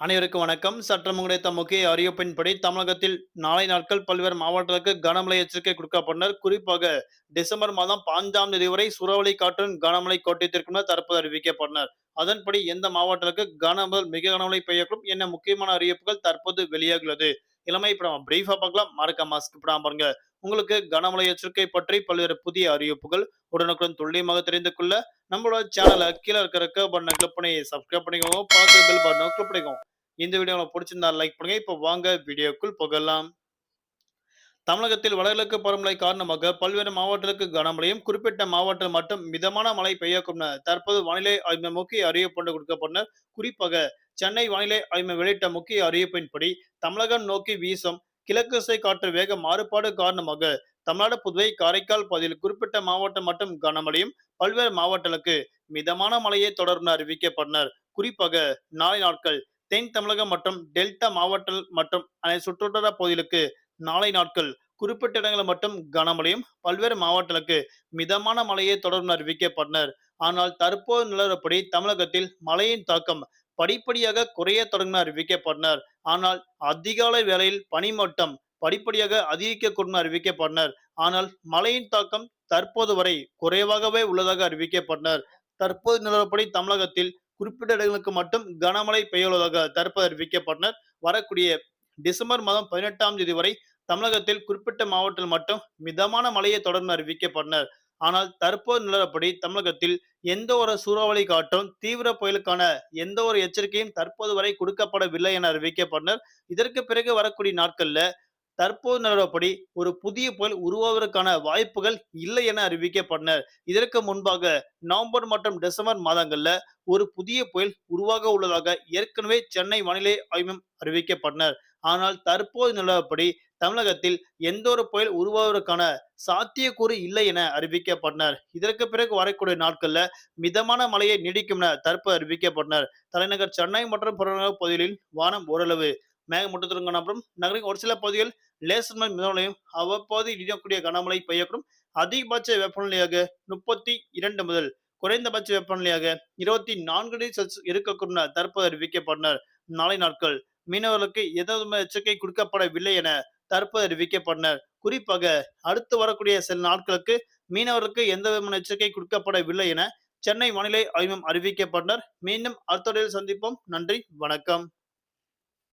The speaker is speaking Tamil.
அனைவருக்கும் வணக்கம். சற்றம் கிடைத்த முக்கிய அறிவிப்பின்படி தமிழகத்தில் நாளை நாட்கள் பல்வேறு மாவட்டங்களுக்கு கனமழை எச்சரிக்கை கொடுக்கப்பட்டனர் குறிப்பாக டிசம்பர் மாதம் பாஞ்சாம் தேதி வரை சூறாவளி காற்றுடன் கனமழை கோட்டத்திற்கு தற்போது அறிவிக்கப்பட்டனர். அதன்படி எந்த மாவட்டங்களுக்கு கனமழை மிக கனமழை பெய்யக்கூடும் என்ன முக்கியமான அறிவிப்புகள் தற்போது வெளியாகிறது இளமை படம் நம்ம பிரீஃபா பார்க்கலாம். மறக்க மாஸ்க் பாருங்க. உங்களுக்கு கனமழை எச்சரிக்கை பற்றி பல்வேறு புதிய அறிவிப்புகள் உடனுக்குடன் துல்லியமாக தெரிந்து கொள்ள நம்மளோட சேனலை கீழே இருக்கிற பட்டனை கிளிக் பண்ணி சப்ஸ்கிரைப் பண்ணிக்கோங்க. பார்த்து பெல் பட்டனை கிளிக் பண்ணிக்கோங்க. இந்த வீடியோ உங்களுக்கு பிடிச்சிருந்தா லைக் பண்ணுங்க. இப்போ வாங்க வீடியோக்குள் போகலாம். தமிழகத்தில் வடகிழக்கு பருவமழை காரணமாக பல்வேறு மாவட்டங்களுக்கு கனமழையும் குறிப்பிட்ட மாவட்டம் மட்டும் மிதமான மழை பெய்யக்கும் தற்போது வானிலை முக்கிய அறிவிப்பு கொடுக்கப்பட்ட குறிப்பாக சென்னை வானிலை ஆய்வு வெளியிட்ட முக்கிய அறிவிப்பின்படி தமிழகம் நோக்கி வீசும் கிழக்கு திசை காற்று வேக மாறுபாடு காரணமாக தமிழ்நாடு புதுவை காரைக்கால் பகுதியில் குறிப்பிட்ட மாவட்டம் மட்டும் கனமழையும் பல்வேறு மாவட்டங்களுக்கு மிதமான மழையை தொடர்ந்து அறிவிக்கப்பட்டனர். குறிப்பாக நாளை நாட்கள் தென் தமிழகம் மற்றும் டெல்டா மாவட்டம் மற்றும் அனைத்து சுற்றுவட்டார பகுதிகளுக்கு நாளை நாட்கள் குறிப்பிட்ட இடங்களில் மட்டும் கனமழையும் பல்வேறு மாவட்டங்களுக்கு மிதமான மழையை தொடர்ந்து அறிவிக்கப்பட்டனர். ஆனால் தற்போது நிலவரப்படி தமிழகத்தில் மழையின் தாக்கம் படிப்படியாக குறைய தொடங்கின அறிவிக்கப்பட்டனர் ஆனால் அதிகாலை வேளையில் பனிமட்டம் படிப்படியாக அதிகரிக்கக்கூடும் அறிவிக்கப்பட்டனர் ஆனால் மழையின் தாக்கம் தற்போது வரை குறைவாகவே உள்ளதாக அறிவிக்கப்பட்டனர் தற்போது நிலவரப்படி தமிழகத்தில் குறிப்பிட்ட இடங்களுக்கு மட்டும் கனமழை பெய்யுள்ளதாக தற்போது அறிவிக்கப்பட்டனர் வரக்கூடிய டிசம்பர் மாதம் பதினெட்டாம் தேதி வரை தமிழகத்தில் குறிப்பிட்ட மாவட்டத்தில் மட்டும் மிதமான மழையை தொடர்ந்து அறிவிக்கப்பட்டனர் ஆனால் தற்போது நிலவரப்படி தமிழகத்தில் எந்த ஒரு சூறாவளி காற்றும் தீவிர புயலுக்கான எந்த ஒரு எச்சரிக்கையும் தற்போது வரை கொடுக்கப்படவில்லை என அறிவிக்கப்பட்டனர் இதற்கு பிறகு வரக்கூடிய நாட்கள்ல தற்போது நிலவரப்படி ஒரு புதிய புயல் உருவாவதற்கான வாய்ப்புகள் இல்லை என அறிவிக்கப்பட்டனர் இதற்கு முன்பாக நவம்பர் மற்றும் டிசம்பர் மாதங்கள்ல ஒரு புதிய புயல் உருவாக உள்ளதாக ஏற்கனவே சென்னை வானிலை ஆய்வும் அறிவிக்கப்பட்டனர் ஆனால் தற்போது நிலவரப்படி தமிழகத்தில் எந்த ஒரு புயல் உருவாவதற்கான சாத்தியக்கூறு இல்லை என அறிவிக்கப்பட்டனர். இதற்கு பிறகு வரக்கூடிய நாட்கள்ல மிதமான மழையை நீடிக்கும் என தற்போது அறிவிக்கப்பட்டனர். தலைநகர் சென்னை மற்றும் புறநகர் பகுதிகளில் வானம் ஓரளவு மேகமூட்டத்துடன் காணப்படும் நகரின் ஒரு சில பகுதிகள் லேசர் மிதமலையும் அவ்வப்போது இடியக்கூடிய கனமழை பெய்யக்கூடும். அதிகபட்ச வெப்பநிலையாக முப்பத்தி இரண்டு முதல் குறைந்தபட்ச வெப்பநிலையாக இருபத்தி நான்கு டிகிரி செல்சியஸ் இருக்கக்கூடும் தற்போது அறிவிக்கப்பட்டனர். நாளை நாட்கள் மீனவர்களுக்கு எதாவது எச்சரிக்கை கொடுக்கப்படவில்லை என தற்போது அறிவிக்கப்பட்டனர் குறிப்பாக அடுத்து வரக்கூடிய சில நாட்களுக்கு மீனவர்களுக்கு எந்த விதமான எச்சரிக்கை கொடுக்கப்படவில்லை என சென்னை வானிலை ஆய்வம் அறிவிக்கப்பட்டனர் மீண்டும் அடுத்த சந்திப்போம். நன்றி. வணக்கம்.